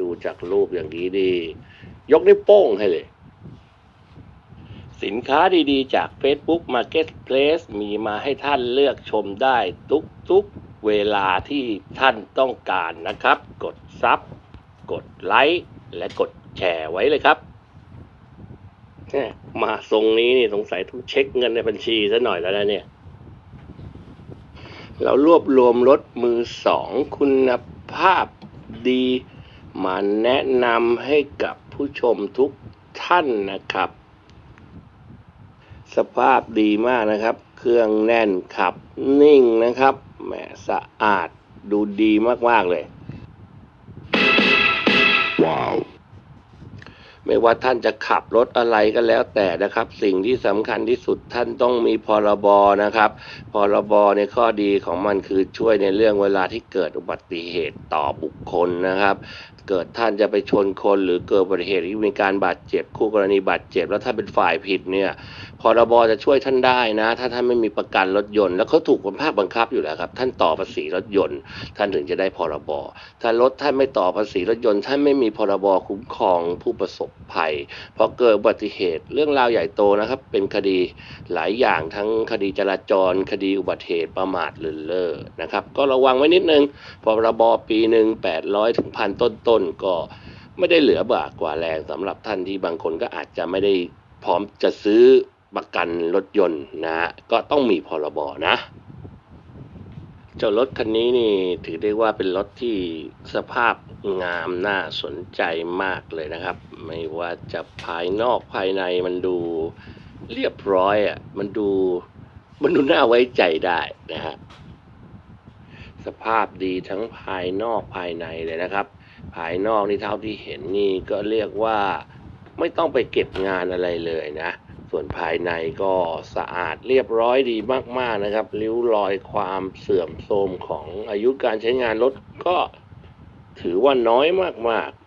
ดูจากรูปอย่างนี้ดียกนิ้วโป้งให้เลย สินค้าดีๆ จาก Facebook Marketplace มีมาให้ท่านเลือกชมได้ทุกๆเวลาที่ท่านต้องการนะครับ กดซับกดไลค์และกดแชร์ไว้เลยครับมาทรงนี้นี่สงสัยต้องเช็คเงินในบัญชีซะหน่อยแล้วนะเนี่ย เรารวบรวมรถมือสองคุณภาพดี มาแนะนำให้กับผู้ชมทุกท่านนะครับ สภาพดีมากนะครับ เครื่องแน่นขับนิ่งนะครับแหมสะอาดดูดีมาก ๆ เลย ว้าว ไม่ว่าท่านจะขับรถอะไรก็แล้วแต่นะครับ สิ่งที่สำคัญที่สุดท่านต้องมีพรบนะครับ พรบในข้อดีของมันคือช่วยในเรื่องเวลาที่เกิดอุบัติเหตุต่อบุคคลนะครับ เกิดท่านจะไปชนคนหรือเกิดอุบัติเหตุที่มีการบาดเจ็บคู่กรณีบาดเจ็บ แล้วถ้าเป็นฝ่ายผิดเนี่ยพรบจะช่วยท่านได้นะ ถ้าท่านไม่มีประกันรถยนต์ แล้วเขาถูกคนภาคบังคับอยู่แล้วครับ ท่านต่อภาษีรถยนต์ ท่านถึงจะได้พรบถ้ารถท่านไม่ต่อภาษีรถยนต์ ท่านไม่มีพรบคุ้มครองผู้ประสบภัยพอเกิดอุบัติเหตุเรื่องราวใหญ่โตนะครับ เป็นคดีหลายอย่างทั้งคดีจราจร คดีอุบัติเหตุประมาทเลินเล่อนะครับ ก็ระวังไว้นิดนึงพรบปีหนึ่งแปดร้อยถึงพันต้นๆก็ไม่ได้เหลือบากกว่าแรงสำหรับท่านที่บางคนก็อาจจะไม่ได้พร้อมจะซื้อประกันรถยนต์นะฮะก็ต้องมีพรบนะเจ้ารถคันนี้นี่ถือได้ว่าเป็นรถที่สภาพงามน่าสนใจมากเลยนะครับ ไม่ว่าจะภายนอกภายในมันดูเรียบร้อยอะมันดูมันดูน่าไว้ใจได้นะฮะสภาพดีทั้งภายนอกภายในเลยนะครับ ภายนอกนี่เท่าที่เห็นนี่ก็เรียกว่าไม่ต้องไปเก็บงานอะไรเลยนะ ส่วนภายในก็สะอาดเรียบร้อยดีมากๆนะครับริ้วรอยความเสื่อมโทรมของอายุการใช้งานรถก็ถือว่าน้อยมากๆ